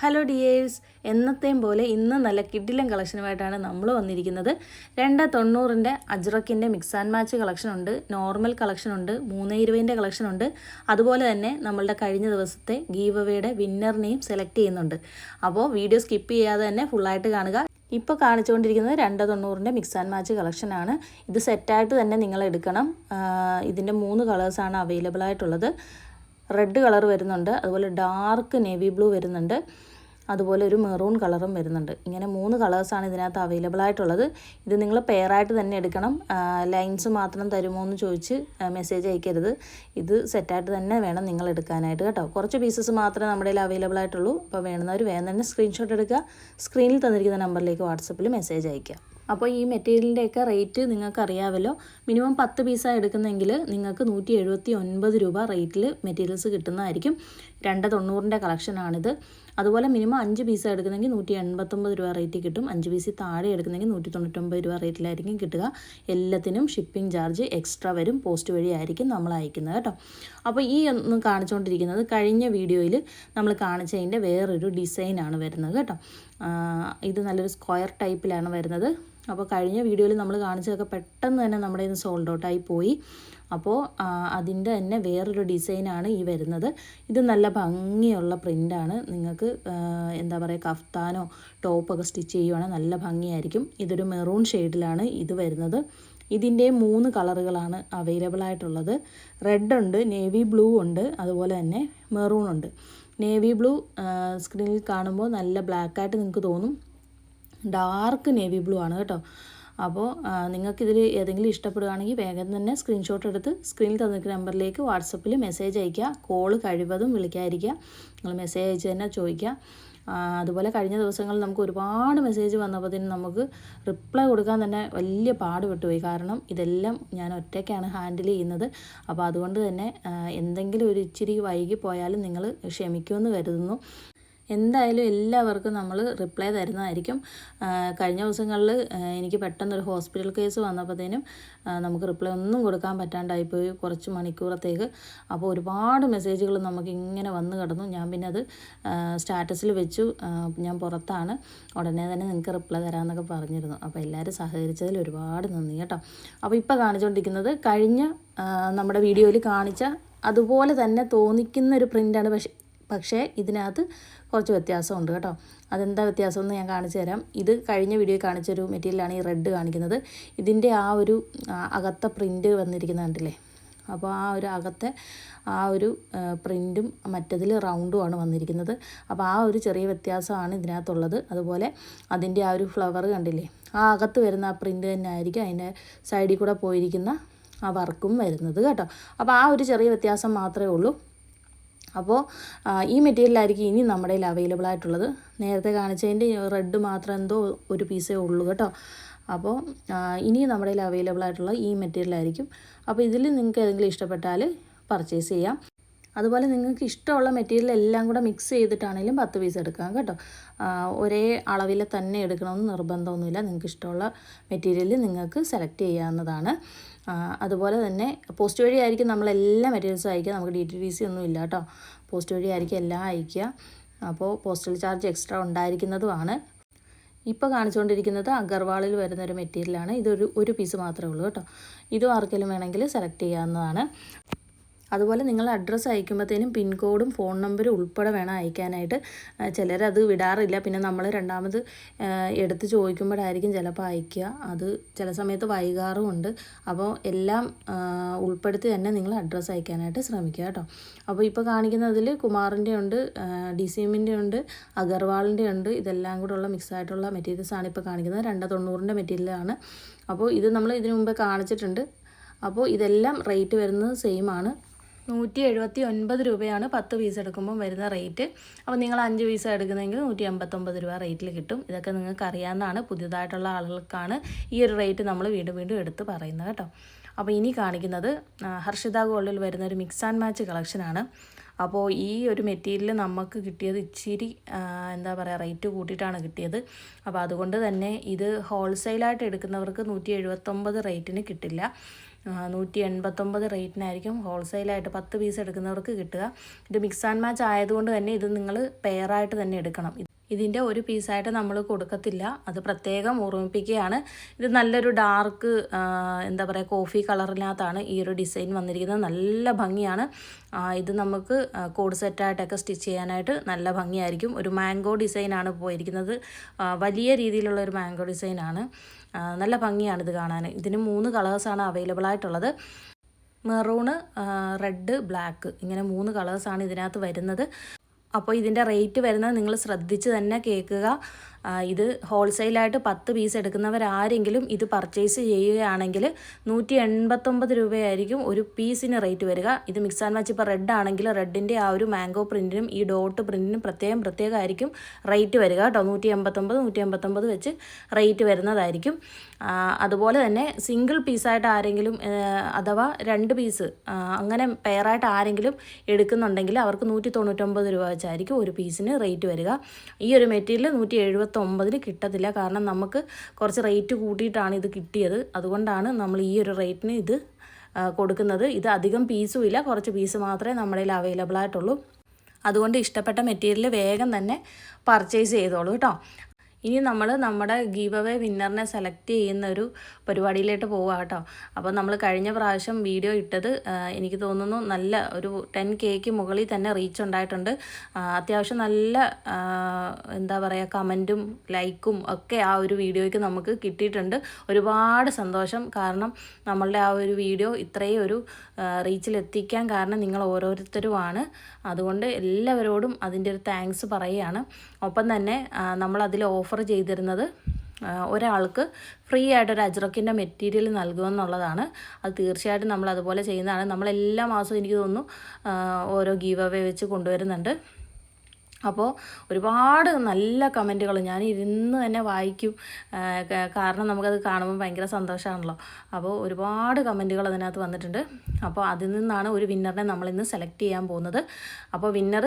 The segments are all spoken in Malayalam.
ഹലോ ഡിയേഴ്സ് എന്നത്തെയും പോലെ ഇന്ന് നല്ല കിഡിലും കളക്ഷനുമായിട്ടാണ് നമ്മൾ വന്നിരിക്കുന്നത്. രണ്ട് തൊണ്ണൂറിന്റെ അജ്രക്കിന്റെ മിക്സ് ആൻഡ് മാച്ച് കളക്ഷൻ ഉണ്ട്. നോർമൽ കളക്ഷൻ ഉണ്ട്. മൂന്ന് ഇരുപതിന്റെ കളക്ഷൻ ഉണ്ട്. അതുപോലെ തന്നെ നമ്മളുടെ കഴിഞ്ഞ ദിവസത്തെ ഗീവ് അവയുടെ വിന്നറിനെയും സെലക്ട് ചെയ്യുന്നുണ്ട്. അപ്പോൾ വീഡിയോ സ്കിപ്പ് ചെയ്യാതെ തന്നെ ഫുള്ളായിട്ട് കാണുക. ഇപ്പോൾ കാണിച്ചുകൊണ്ടിരിക്കുന്നത് രണ്ട് തൊണ്ണൂറിന്റെ മിക്സ് ആൻഡ് മാച്ച് കളക്ഷനാണ് ഇത് സെറ്റായിട്ട് തന്നെ നിങ്ങൾ എടുക്കണം. ഇതിന്റെ മൂന്ന് കളേഴ്സാണ് അവൈലബിൾ ആയിട്ടുള്ളത്. റെഡ് കളർ വരുന്നുണ്ട്. അതുപോലെ ഡാർക്ക് നേവി ബ്ലൂ വരുന്നുണ്ട്. അതുപോലെ ഒരു മെറൂൺ കളറും വരുന്നുണ്ട്. ഇങ്ങനെ മൂന്ന് കളേഴ്സാണ് ഇതിനകത്ത് അവൈലബിൾ ആയിട്ടുള്ളത്. ഇത് നിങ്ങൾ പെയറായിട്ട് തന്നെ എടുക്കണം. ലൈൻസ് മാത്രം തരുമോ എന്ന് ചോദിച്ച് മെസ്സേജ് അയക്കരുത്. ഇത് സെറ്റായിട്ട് തന്നെ വേണം നിങ്ങൾ എടുക്കാനായിട്ട് കേട്ടോ. കുറച്ച് പീസസ് മാത്രമേ നമ്മുടെ കയ്യിൽ അവൈലബിൾ ആയിട്ടുള്ളൂ. അപ്പോൾ വേണമെന്നവർ വേഗം തന്നെ സ്ക്രീൻഷോട്ട് എടുക്കുക. സ്ക്രീനിൽ തന്നിരിക്കുന്ന നമ്പറിലേക്ക് വാട്സപ്പിൽ മെസ്സേജ് അയക്കുക. അപ്പോൾ ഈ മെറ്റീരിയലിന്റെയൊക്കെ റേറ്റ് നിങ്ങൾക്ക് അറിയാമല്ലോ മിനിമം പത്ത് പീസാണ് എടുക്കുന്നെങ്കിൽ നിങ്ങൾക്ക് നൂറ്റി എഴുപത്തി ഒൻപത് രൂപ റേറ്റിൽ മെറ്റീരിയൽസ് കിട്ടുന്നതായിരിക്കും. രണ്ട് തൊണ്ണൂറിന്റെ കളക്ഷനാണിത്. അതുപോലെ മിനിമം അഞ്ച് പീസ് എടുക്കുന്നെങ്കിൽ നൂറ്റി എൺപത്തൊമ്പത് രൂപ റേറ്റ് കിട്ടും. അഞ്ച് പീസ് താഴെ എടുക്കുന്നെങ്കിൽ നൂറ്റി തൊണ്ണൂറ്റൊമ്പത് രൂപ റേറ്റിലായിരിക്കും കിട്ടുക. എല്ലാത്തിനും ഷിപ്പിംഗ് ചാർജ് എക്സ്ട്രാ വരും. പോസ്റ്റ് വഴിയായിരിക്കും നമ്മൾ അയക്കുന്നത് കേട്ടോ. അപ്പോൾ ഈ ഒന്ന് കാണിച്ചുകൊണ്ടിരിക്കുന്നത് കഴിഞ്ഞ വീഡിയോയിൽ നമ്മൾ കാണിച്ചതിന്റെ വേറൊരു ഡിസൈനാണ് വരുന്നത് കേട്ടോ. ഇത് നല്ലൊരു സ്ക്വയർ ടൈപ്പിലാണ് വരുന്നത്. അപ്പോൾ കഴിഞ്ഞ വീഡിയോയിൽ നമ്മൾ കാണിച്ചതൊക്കെ പെട്ടെന്ന് തന്നെ നമ്മുടെ ഇന്ന് സോൾഡ് ഔട്ടായി പോയി. അപ്പോൾ അതിന്റെ തന്നെ വേറൊരു ഡിസൈനാണ് ഈ വരുന്നത്. ഇത് നല്ല ഭംഗിയുള്ള പ്രിന്റാണ് നിങ്ങൾക്ക് എന്താ പറയുക കഫ്താനോ ടോപ്പൊക്കെ സ്റ്റിച്ച് ചെയ്യുവാണെങ്കിൽ നല്ല ഭംഗിയായിരിക്കും. ഇതൊരു മെറൂൺ ഷെയ്ഡിലാണ് ഇത് വരുന്നത്. ഇതിന്റെ മൂന്ന് കളറുകളാണ് അവൈലബിൾ ആയിട്ടുള്ളത്. റെഡ് ഉണ്ട് നേവി ബ്ലൂ ഉണ്ട് അതുപോലെ തന്നെ മെറൂൺ ഉണ്ട്. നേവി ബ്ലൂ സ്ക്രീനിൽ കാണുമ്പോൾ നല്ല ബ്ലാക്കായിട്ട് നിങ്ങൾക്ക് തോന്നും. ഡാർക്ക് നേവി ബ്ലൂ ആണ് കേട്ടോ. അപ്പോൾ നിങ്ങൾക്കിതിൽ ഏതെങ്കിലും ഇഷ്ടപ്പെടുകയാണെങ്കിൽ വേഗം തന്നെ സ്ക്രീൻഷോട്ട് എടുത്ത് സ്ക്രീനിൽ തന്നിരിക്കുന്ന നമ്പറിലേക്ക് വാട്സപ്പിൽ മെസ്സേജ് അയയ്ക്കുക. കോൾ കഴിവതും വിളിക്കാതിരിക്കുക. നിങ്ങൾ മെസ്സേജ് അയച്ച് തന്നെ ചോദിക്കുക. അതുപോലെ കഴിഞ്ഞ ദിവസങ്ങളിൽ നമുക്ക് ഒരുപാട് മെസ്സേജ് വന്നപ്പോഴത്തേനും നമുക്ക് റിപ്ലൈ കൊടുക്കാൻ തന്നെ വലിയ പാട് കാരണം ഇതെല്ലാം ഞാൻ ഒറ്റയ്ക്കാണ് ഹാൻഡിൽ ചെയ്യുന്നത്. അപ്പോൾ അതുകൊണ്ട് തന്നെ എന്തെങ്കിലും ഒരു ഇച്ചിരി വൈകി പോയാലും നിങ്ങൾ ക്ഷമിക്കുമെന്ന് കരുതുന്നു. എന്തായാലും എല്ലാവർക്കും നമ്മൾ റിപ്ലൈ തരുന്നതായിരിക്കും. കഴിഞ്ഞ ദിവസങ്ങളിൽ എനിക്ക് പെട്ടെന്നൊരു ഹോസ്പിറ്റൽ കേസ് വന്നപ്പോഴത്തേനും നമുക്ക് റിപ്ലൈ ഒന്നും കൊടുക്കാൻ പറ്റാണ്ടായിപ്പോയി കുറച്ച് മണിക്കൂറത്തേക്ക്. അപ്പോൾ ഒരുപാട് മെസ്സേജുകൾ നമുക്ക് ഇങ്ങനെ വന്ന് കിടന്നു. ഞാൻ പിന്നെ അത് സ്റ്റാറ്റസിൽ വെച്ചു. ഞാൻ പുറത്താണ്. ഉടനെ തന്നെ നിങ്ങൾക്ക് റിപ്ലൈ തരാമെന്നൊക്കെ പറഞ്ഞിരുന്നു. അപ്പോൾ എല്ലാവരും സഹകരിച്ചതിൽ ഒരുപാട് നന്ദി കേട്ടോ. അപ്പോൾ ഇപ്പോൾ കാണിച്ചുകൊണ്ടിരിക്കുന്നത് കഴിഞ്ഞ നമ്മുടെ വീഡിയോയിൽ കാണിച്ച അതുപോലെ തന്നെ തോന്നിക്കുന്ന ഒരു പ്രിന്റാണ് പക്ഷേ പക്ഷേ ഇതിനകത്ത് കുറച്ച് വ്യത്യാസമുണ്ട് കേട്ടോ. അതെന്താ വ്യത്യാസം എന്ന് ഞാൻ കാണിച്ചു തരാം. ഇത് കഴിഞ്ഞ വീഡിയോ കാണിച്ചൊരു മെറ്റീരിയലാണ് ഈ റെഡ് കാണിക്കുന്നത്. ഇതിന്റെ ആ ഒരു അകത്ത പ്രിന്റ് വന്നിരിക്കുന്ന കണ്ടില്ലേ? അപ്പോൾ ആ ഒരു അകത്തെ ആ ഒരു പ്രിന്റും മറ്റതിൽ റൗണ്ടുമാണ് വന്നിരിക്കുന്നത്. അപ്പോൾ ആ ഒരു ചെറിയ വ്യത്യാസമാണ് ഇതിനകത്തുള്ളത്. അതുപോലെ അതിന്റെ ആ ഒരു ഫ്ലവർ കണ്ടില്ലേ? ആ അകത്ത് വരുന്ന ആ പ്രിന്റ് തന്നെ ആയിരിക്കും അതിന്റെ സൈഡിൽ കൂടെ പോയിരിക്കുന്ന ആ വർക്കും വരുന്നത് കേട്ടോ. അപ്പോൾ ആ ഒരു ചെറിയ വ്യത്യാസം മാത്രമേ ഉള്ളൂ. അപ്പോൾ ഈ മെറ്റീരിയലായിരിക്കും ഇനി നമ്മുടെ കയ്യിൽ അവൈലബിൾ ആയിട്ടുള്ളത്. നേരത്തെ കാണിച്ചതിന്റെ റെഡ് മാത്രം എന്തോ ഒരു പീസേ ഉള്ളൂ കേട്ടോ. അപ്പോൾ ഇനി നമ്മുടെ കയ്യിൽ അവൈലബിൾ ആയിട്ടുള്ള ഈ മെറ്റീരിയലായിരിക്കും. അപ്പോൾ ഇതിൽ നിങ്ങൾക്ക് ഏതെങ്കിലും ഇഷ്ടപ്പെട്ടാൽ പർച്ചേസ് ചെയ്യാം. അതുപോലെ നിങ്ങൾക്ക് ഇഷ്ടമുള്ള മെറ്റീരിയൽ എല്ലാം കൂടെ മിക്സ് ചെയ്തിട്ടാണെങ്കിലും പത്ത് പീസ് എടുക്കാം കേട്ടോ. ഒരേ അളവിൽ തന്നെ എടുക്കണമെന്ന് നിർബന്ധമൊന്നുമില്ല. നിങ്ങൾക്ക് ഇഷ്ടമുള്ള മെറ്റീരിയൽ നിങ്ങൾക്ക് സെലക്ട് ചെയ്യാവുന്നതാണ്. അതുപോലെ തന്നെ പോസ്റ്റ് വഴി ആയിരിക്കും നമ്മളെല്ലാ മെറ്റീരിയൽസും അയക്കുക. നമുക്ക് ഡി ടി ഡി സി ഒന്നും ഇല്ല കേട്ടോ. പോസ്റ്റ് വഴി ആയിരിക്കും എല്ലാം അയക്കുക. അപ്പോൾ പോസ്റ്റൽ ചാർജ് എക്സ്ട്രാ ഉണ്ടായിരിക്കുന്നതുമാണ്. ഇപ്പോൾ കാണിച്ചുകൊണ്ടിരിക്കുന്നത് അഗർവാളിൽ വരുന്ന ഒരു മെറ്റീരിയലാണ് ഇതൊരു ഒരു പീസ് മാത്രമേ ഉള്ളൂ കേട്ടോ. ഇതും ആർക്കെങ്കിലും വേണമെങ്കിൽ സെലക്ട് ചെയ്യാവുന്നതാണ്. അതുപോലെ നിങ്ങൾ അഡ്രസ്സ് അയക്കുമ്പോഴത്തേനും പിൻകോഡും ഫോൺ നമ്പറും ഉൾപ്പെടെ വേണം അയക്കാനായിട്ട്. ചിലരത് വിടാറില്ല. പിന്നെ നമ്മൾ രണ്ടാമത് എടുത്ത് ചോദിക്കുമ്പോഴായിരിക്കും ചിലപ്പോൾ അയക്കുക. അത് ചില സമയത്ത് വൈകാറുമുണ്ട് അപ്പോൾ എല്ലാം ഉൾപ്പെടുത്തി തന്നെ നിങ്ങൾ അഡ്രസ്സ് അയക്കാനായിട്ട് ശ്രമിക്കുക കേട്ടോ. അപ്പോൾ ഇപ്പോൾ കാണിക്കുന്നതിൽ കുമാറിന്റെ ഉണ്ട് ഡി സി എമ്മിന്റെ ഉണ്ട് അഗർവാളിന്റെ ഉണ്ട്. ഇതെല്ലാം കൂടെ ഉള്ള മിക്സ് ആയിട്ടുള്ള മെറ്റീരിയൽസ് ആണ് ഇപ്പോൾ കാണിക്കുന്നത്. രണ്ട് തൊണ്ണൂറിന്റെ മെറ്റീരിയലാണ് അപ്പോൾ ഇത് നമ്മൾ ഇതിനു മുമ്പേ കാണിച്ചിട്ടുണ്ട്. അപ്പോൾ ഇതെല്ലാം റേറ്റ് വരുന്നത് സെയിം ആണ്. നൂറ്റി എഴുപത്തി ഒൻപത് രൂപയാണ് പത്ത് പീസ് എടുക്കുമ്പോൾ വരുന്ന റേറ്റ് അപ്പോൾ നിങ്ങൾ അഞ്ച് പീസ് എടുക്കുന്നെങ്കിൽ നൂറ്റി എൺപത്തൊമ്പത് രൂപ റേറ്റിൽ കിട്ടും. ഇതൊക്കെ നിങ്ങൾക്ക് അറിയാവുന്നതാണ് പുതിയതായിട്ടുള്ള ആളുകൾക്കാണ് ഈ ഒരു റേറ്റ് നമ്മൾ വീണ്ടും വീണ്ടും എടുത്ത് പറയുന്നത് കേട്ടോ. അപ്പോൾ ഇനി കാണിക്കുന്നത് ഹർഷിത ഗോൾഡിൽ വരുന്ന ഒരു മിക്സ് ആൻഡ് മാച്ച് കളക്ഷനാണ് അപ്പോൾ ഈ ഒരു മെറ്റീരിയൽ നമുക്ക് കിട്ടിയത് ഇച്ചിരി എന്താ പറയുക റേറ്റ് കൂട്ടിയിട്ടാണ് കിട്ടിയത്. അപ്പോൾ അതുകൊണ്ട് തന്നെ ഇത് ഹോൾസെയിലായിട്ട് എടുക്കുന്നവർക്ക് നൂറ്റി എഴുപത്തൊമ്പത് റേറ്റിന് കിട്ടില്ല. നൂറ്റി എൺപത്തൊമ്പത് റേറ്റിനായിരിക്കും ഹോൾസെയിലായിട്ട് പത്ത് പീസ് എടുക്കുന്നവർക്ക് കിട്ടുക. ഇത് മിക്സ് ആൻഡ് മാച്ച് ആയതുകൊണ്ട് തന്നെ ഇത് നിങ്ങൾ പെയറായിട്ട് തന്നെ എടുക്കണം. ഇതിന്റെ ഒരു പീസായിട്ട് നമ്മൾ കൊടുക്കത്തില്ല. അത് പ്രത്യേകം ഓർമ്മിപ്പിക്കുകയാണ്. ഇത് നല്ലൊരു ഡാർക്ക് എന്താ പറയുക കോഫി കളറിനകത്താണ് ഈ ഒരു ഡിസൈൻ വന്നിരിക്കുന്നത്. നല്ല ഭംഗിയാണ്. ഇത് നമുക്ക് കോഡ് സെറ്റായിട്ടൊക്കെ സ്റ്റിച്ച് ചെയ്യാനായിട്ട് നല്ല ഭംഗിയായിരിക്കും. ഒരു മാംഗോ ഡിസൈനാണ് പോയിരിക്കുന്നത്. വലിയ രീതിയിലുള്ള ഒരു മാംഗോ ഡിസൈനാണ് നല്ല ഭംഗിയാണ് ഇത് കാണാൻ. ഇതിന് മൂന്ന് കളേഴ്സാണ് അവൈലബിൾ ആയിട്ടുള്ളത്. മെറൂണ് റെഡ് ബ്ലാക്ക് ഇങ്ങനെ മൂന്ന് കളേഴ്സാണ് ഇതിനകത്ത് വരുന്നത്. അപ്പോൾ ഇതിന്റെ റേറ്റ് വരുന്നത് നിങ്ങൾ ശ്രദ്ധിച്ച് തന്നെ കേൾക്കുക. ഇത് ഹോൾസെയിലായിട്ട് പത്ത് പീസ് എടുക്കുന്നവരാരെങ്കിലും ഇത് പർച്ചേസ് ചെയ്യുകയാണെങ്കിൽ നൂറ്റി എൺപത്തൊമ്പത് രൂപയായിരിക്കും ഒരു പീസിന് റേറ്റ് വരിക. ഇത് മിക്സ് ആൻഡ് മാച്ച് ഇപ്പോൾ റെഡ് ആണെങ്കിൽ റെഡിന്റെ ആ ഒരു മാംഗോ പ്രിന്റിനും ഈ ഡോട്ട് പ്രിന്റിനും പ്രത്യേകം പ്രത്യേകമായിരിക്കും റേറ്റ് വരിക കേട്ടോ. നൂറ്റി എൺപത്തൊമ്പത് നൂറ്റി എൺപത്തൊമ്പത് വെച്ച് റേറ്റ് വരുന്നതായിരിക്കും. അതുപോലെ തന്നെ സിംഗിൾ പീസായിട്ട് ആരെങ്കിലും അഥവാ രണ്ട് പീസ് അങ്ങനെ പെയറായിട്ട് ആരെങ്കിലും എടുക്കുന്നുണ്ടെങ്കിൽ അവർക്ക് നൂറ്റി തൊണ്ണൂറ്റൊമ്പത് രൂപ വെച്ചായിരിക്കും ഒരു പീസിന് റേറ്റ് വരിക. ഈ ഒരു മെറ്റീരിയൽ നൂറ്റി എഴുപത്തൊമ്പതിന് കിട്ടത്തില്ല. കാരണം നമുക്ക് കുറച്ച് റേറ്റ് കൂട്ടിയിട്ടാണ് ഇത് കിട്ടിയത്. അതുകൊണ്ടാണ് നമ്മൾ ഈ ഒരു റേറ്റിന് ഇത് കൊടുക്കുന്നത്. ഇത് അധികം പീസും ഇല്ല. കുറച്ച് പീസ് മാത്രമേ നമ്മുടെ കയ്യിൽ അവൈലബിൾ ആയിട്ടുള്ളൂ. അതുകൊണ്ട് ഇഷ്ടപ്പെട്ട മെറ്റീരിയൽ വേഗം തന്നെ പർച്ചേസ് ചെയ്തോളൂ കേട്ടോ. ഇനി നമ്മൾ നമ്മുടെ ഗീവ് അവേ വിന്നറിനെ സെലക്ട് ചെയ്യുന്ന ഒരു പരിപാടിയിലോട്ട് പോവുക കേട്ടോ. അപ്പോൾ നമ്മൾ കഴിഞ്ഞ പ്രാവശ്യം വീഡിയോ ഇട്ടത് എനിക്ക് തോന്നുന്നു നല്ല ഒരു ടെൻ കെക്ക് മുകളിൽ തന്നെ റീച്ച് ഉണ്ടായിട്ടുണ്ട്. അത്യാവശ്യം നല്ല എന്താ പറയുക കമന്റും ലൈക്കും ഒക്കെ ആ ഒരു വീഡിയോയ്ക്ക് നമുക്ക് കിട്ടിയിട്ടുണ്ട്. ഒരുപാട് സന്തോഷം. കാരണം നമ്മളുടെ ആ ഒരു വീഡിയോ ഇത്രയും ഒരു റീച്ചിലെത്തിക്കാൻ കാരണം നിങ്ങൾ ഓരോരുത്തരുമാണ്. അതുകൊണ്ട് എല്ലാവരോടും അതിന്റെ ഒരു താങ്ക്സ് പറയുകയാണ്. ഒപ്പം തന്നെ നമ്മളതിൽ അതിൽ ചെയ്തിരുന്നത് ഒരാൾക്ക് ഫ്രീ ആയിട്ട് ഒരു അജ്രക്കിന്റെ മെറ്റീരിയൽ നൽകുമെന്നുള്ളതാണ്. അത് തീർച്ചയായിട്ടും നമ്മൾ അതുപോലെ ചെയ്യുന്നതാണ്. നമ്മളെല്ലാ മാസവും എനിക്ക് തോന്നുന്നു ഓരോ ഗീവ് അവേ വെച്ച് കൊണ്ടുവരുന്നുണ്ട്. അപ്പോൾ ഒരുപാട് നല്ല കമന്റുകൾ ഞാൻ ഇരുന്ന് തന്നെ വായിക്കും കാരണം നമുക്കത് കാണുമ്പോൾ ഭയങ്കര സന്തോഷമാണല്ലോ അപ്പോൾ ഒരുപാട് കമന്റുകൾ അതിനകത്ത് വന്നിട്ടുണ്ട്. അപ്പോൾ അതിൽ നിന്നാണ് ഒരു വിന്നറിനെ നമ്മളിന്ന് സെലക്ട് ചെയ്യാൻ പോകുന്നത്. അപ്പോൾ വിന്നർ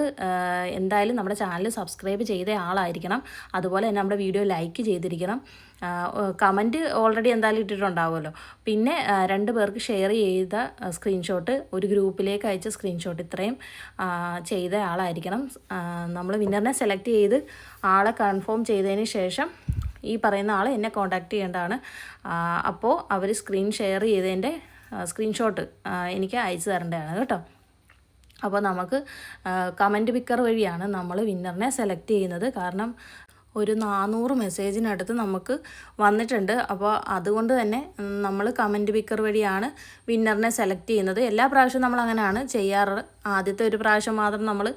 എന്തായാലും നമ്മുടെ ചാനൽ സബ്സ്ക്രൈബ് ചെയ്ത ആളായിരിക്കണം. അതുപോലെ തന്നെ നമ്മുടെ വീഡിയോ ലൈക്ക് ചെയ്തിരിക്കണം. കമന്റ് ഓൾറെഡി എന്തായാലും ഇട്ടിട്ടുണ്ടാവുമല്ലോ. പിന്നെ രണ്ട് പേർക്ക് ഷെയർ ചെയ്ത സ്ക്രീൻഷോട്ട് ഒരു ഗ്രൂപ്പിലേക്ക് അയച്ച സ്ക്രീൻഷോട്ട് ഇത്രയും ചെയ്ത ആളായിരിക്കണം. നമ്മൾ വിന്നറിനെ സെലക്ട് ചെയ്ത് ആളെ കൺഫേം ചെയ്തതിന് ശേഷം ഈ പറയുന്ന ആൾ എന്നെ കോൺടാക്റ്റ് ചെയ്യേണ്ടതാണ്. അപ്പോൾ അവർ സ്ക്രീൻ ഷെയർ ചെയ്തതിന്റെ സ്ക്രീൻഷോട്ട് എനിക്ക് അയച്ചു തരേണ്ടതാണ് കേട്ടോ. അപ്പോൾ നമുക്ക് കമന്റ് പിക്കർ വഴിയാണ് നമ്മൾ വിന്നറിനെ സെലക്ട് ചെയ്യുന്നത്. കാരണം ഒരു നാനൂറ് മെസ്സേജിനടുത്ത് നമുക്ക് വന്നിട്ടുണ്ട്. അപ്പോൾ അതുകൊണ്ട് തന്നെ നമ്മൾ കമന്റ് പിക്കർ വഴിയാണ് വിന്നറിനെ സെലക്ട് ചെയ്യുന്നത്. എല്ലാ പ്രാവശ്യവും നമ്മൾ അങ്ങനെയാണ് ചെയ്യാറ്. ആദ്യത്തെ ഒരു പ്രാവശ്യം മാത്രം നമ്മൾ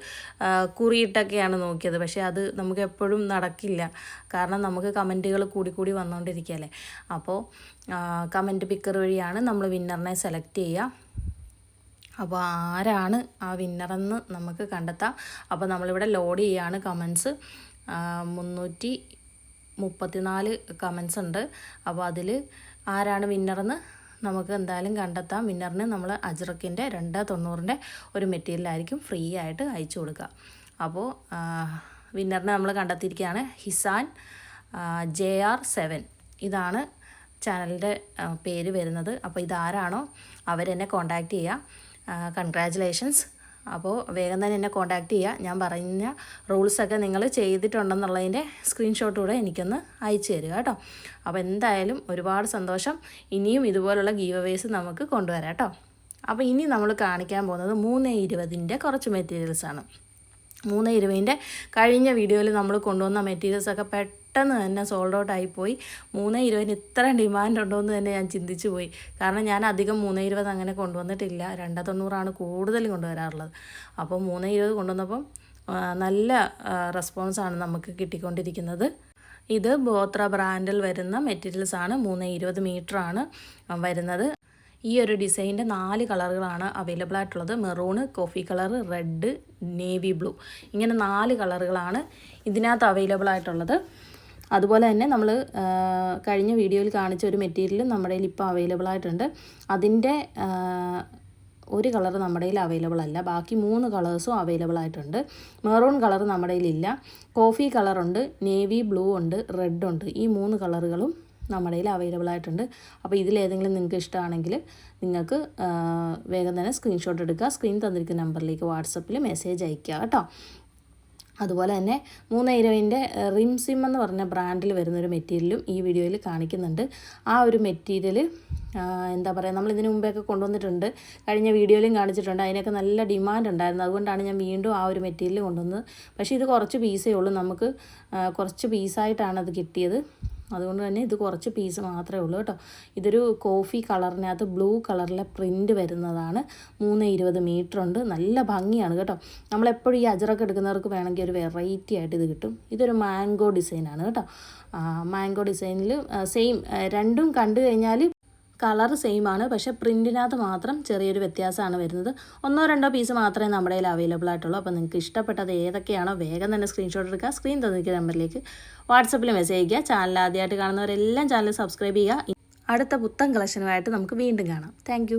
കുറിയിട്ടൊക്കെയാണ് നോക്കിയത്. പക്ഷേ അത് നമുക്ക് എപ്പോഴും നടക്കില്ല. കാരണം നമുക്ക് കമന്റുകൾ കൂടി കൂടി വന്നുകൊണ്ടിരിക്കുകയല്ലേ. അപ്പോൾ കമന്റ് പിക്കർ വഴിയാണ് നമ്മൾ വിന്നറിനെ സെലക്ട് ചെയ്യുക. അപ്പോൾ ആരാണ് ആ വിന്നറെന്ന് നമുക്ക് കണ്ടെത്താം. അപ്പോൾ നമ്മളിവിടെ ലോഡ് ചെയ്യാണ് കമൻസ്. മുന്നൂറ്റി മുപ്പത്തിനാല് കമൻസ് ഉണ്ട്. അപ്പോൾ അതിൽ ആരാണ് വിന്നറെന്ന് നമുക്ക് എന്തായാലും കണ്ടെത്താം. വിന്നറിന് നമ്മൾ അജ്രക്കിന്റെ രണ്ട് തൊണ്ണൂറിന്റെ ഒരു മെറ്റീരിയലായിരിക്കും ഫ്രീ ആയിട്ട് അയച്ചു കൊടുക്കുക. അപ്പോൾ വിന്നറിനെ നമ്മൾ കണ്ടെത്തിയിരിക്കുകയാണ് ഹിസാൻ ജെ ആർ സെവൻ. ഇതാണ് ചാനലിന്റെ പേര് വരുന്നത്. അപ്പോൾ ഇതാരാണോ? അവരെന്നെ കോൺടാക്റ്റ് ചെയ്യുക. കൺഗ്രാറ്റുലേഷൻസ് അപ്പോൾ വേഗം തന്നെ എന്നെ കോൺടാക്റ്റ് ചെയ്യുക ഞാൻ പറഞ്ഞ റൂൾസൊക്കെ നിങ്ങൾ ചെയ്തിട്ടുണ്ടെന്നുള്ളതിന്റെ സ്ക്രീൻഷോട്ട് കൂടെ എനിക്കൊന്ന് അയച്ചു തരിക കേട്ടോ. അപ്പോൾ എന്തായാലും ഒരുപാട് സന്തോഷം. ഇനിയും ഇതുപോലുള്ള ഗീവ് അവേസ് നമുക്ക് കൊണ്ടുവരാം കേട്ടോ. അപ്പോൾ ഇനി നമ്മൾ കാണിക്കാൻ പോകുന്നത് മൂന്ന് ഇരുപതിന്റെ കുറച്ച് മെറ്റീരിയൽസാണ് മൂന്ന് ഇരുപതിന്റെ കഴിഞ്ഞ വീഡിയോയിൽ നമ്മൾ കൊണ്ടുവന്ന മെറ്റീരിയൽസൊക്കെ പെട്ടെന്ന് തന്നെ സോൾഡ് ഔട്ട് ആയിപ്പോയി. മൂന്ന് ഇരുപതിന് ഇത്ര ഡിമാൻഡ് ഉണ്ടോ എന്ന് തന്നെ ഞാൻ ചിന്തിച്ചു പോയി. കാരണം ഞാൻ അധികം മൂന്ന് ഇരുപത് അങ്ങനെ കൊണ്ടുവന്നിട്ടില്ല. രണ്ട് തൊണ്ണൂറാണ് കൂടുതൽ കൊണ്ടുവരാറുള്ളത്. അപ്പോൾ മൂന്ന് ഇരുപത് കൊണ്ടുവന്നപ്പം നല്ല റെസ്പോൺസാണ് നമുക്ക് കിട്ടിക്കൊണ്ടിരിക്കുന്നത്. ഇത് ബോത്ര ബ്രാൻഡിൽ വരുന്ന മെറ്റീരിയൽസ് ആണ്. മൂന്ന് ഇരുപത് ആണ് വരുന്നത്. ഈ ഒരു ഡിസൈനിന്റെ നാല് കളറുകളാണ് അവൈലബിൾ ആയിട്ടുള്ളത്. Maroon coffee colour red navy blue. ഇങ്ങനെ നാല് കളറുകളാണ് ഇതിനകത്ത് അവൈലബിൾ ആയിട്ടുള്ളത്. അതുപോലെ തന്നെ നമ്മൾ കഴിഞ്ഞ വീഡിയോയിൽ കാണിച്ച ഒരു മെറ്റീരിയൽ നമ്മുടെ കയ്യിൽ ഇപ്പോൾ അവൈലബിൾ ആയിട്ടുണ്ട്. അതിന്റെ ഒരു കളർ നമ്മുടെ കയ്യിൽ അവൈലബിൾ അല്ല. ബാക്കി മൂന്ന് കളേഴ്സും അവൈലബിൾ ആയിട്ടുണ്ട്. മെറൂൺ കളർ നമ്മുടെ കയ്യിലില്ല കോഫി കളറുണ്ട് നേവി ബ്ലൂ ഉണ്ട് റെഡ് ഉണ്ട്. ഈ മൂന്ന് കളറുകളും നമ്മുടെ കയ്യിൽ അവൈലബിൾ ആയിട്ടുണ്ട്. അപ്പോൾ ഇതിലേതെങ്കിലും നിങ്ങൾക്ക് ഇഷ്ടമാണെങ്കിൽ നിങ്ങൾക്ക് വേഗം തന്നെ സ്ക്രീൻഷോട്ട് എടുക്കുക. സ്ക്രീൻ തന്നിരിക്കുന്ന നമ്പറിലേക്ക് വാട്സപ്പിൽ മെസ്സേജ് അയയ്ക്കുക കേട്ടോ. അതുപോലെ തന്നെ മൂന്ന് ഇരവിന്റെ റിം സിം എന്ന് പറഞ്ഞ ബ്രാൻഡിൽ വരുന്നൊരു മെറ്റീരിയലും ഈ വീഡിയോയിൽ കാണിക്കുന്നുണ്ട്. ആ ഒരു മെറ്റീരിയൽ എന്താ പറയുക നമ്മൾ ഇതിനു മുമ്പെയൊക്കെ കൊണ്ടുവന്നിട്ടുണ്ട്. കഴിഞ്ഞ വീഡിയോയിലും കാണിച്ചിട്ടുണ്ട്. അതിനൊക്കെ നല്ല ഡിമാൻഡ് ഉണ്ടായിരുന്നു. അതുകൊണ്ടാണ് ഞാൻ വീണ്ടും ആ ഒരു മെറ്റീരിയൽ കൊണ്ടുവന്നത്. പക്ഷേ ഇത് കുറച്ച് പീസേ ഉള്ളൂ. നമുക്ക് കുറച്ച് പീസായിട്ടാണ് അത് കിട്ടിയത്. അതുകൊണ്ട് തന്നെ ഇത് കുറച്ച് പീസ് മാത്രമേ ഉള്ളൂ കേട്ടോ. ഇതൊരു കോഫി കളറിനകത്ത് ബ്ലൂ കളറിലെ പ്രിന്റ് വരുന്നതാണ്. മൂന്ന് ഇരുപത് മീറ്റർ ഉണ്ട്. നല്ല ഭംഗിയാണ് കേട്ടോ. നമ്മളെപ്പോഴും ഈ അജറൊക്കെ എടുക്കുന്നവർക്ക് വേണമെങ്കിൽ ഒരു വെറൈറ്റി ആയിട്ട് ഇത് കിട്ടും. ഇതൊരു മാംഗോ ഡിസൈനാണ് കേട്ടോ. മാംഗോ ഡിസൈനിൽ സെയിം രണ്ടും കണ്ടു കഴിഞ്ഞാൽ കളർ സെയിം ആണ്. പക്ഷേ പ്രിന്റിനകത്ത് മാത്രം ചെറിയൊരു വ്യത്യാസമാണ് വരുന്നത്. ഒന്നോ രണ്ടോ പീസ് മാത്രമേ നമ്മുടെ കയ്യിൽ അവൈലബിൾ ആയിട്ടുള്ളൂ. അപ്പോൾ നിങ്ങൾക്ക് ഇഷ്ടപ്പെട്ടത് ഏതൊക്കെയാണോ വേഗം തന്നെ സ്ക്രീൻഷോട്ട് എടുക്കുക. സ്ക്രീൻ തന്നിരിക്കുന്ന നമ്പറിലേക്ക് വാട്സപ്പിൽ മെസ്സേജ് അയക്കുക ചാനൽ ആദ്യമായിട്ട് കാണുന്നവരെല്ലാം ചാനൽ സബ്സ്ക്രൈബ് ചെയ്യുക. അടുത്ത പുത്തൻ കളക്ഷനുമായിട്ട് നമുക്ക് വീണ്ടും കാണാം. താങ്ക്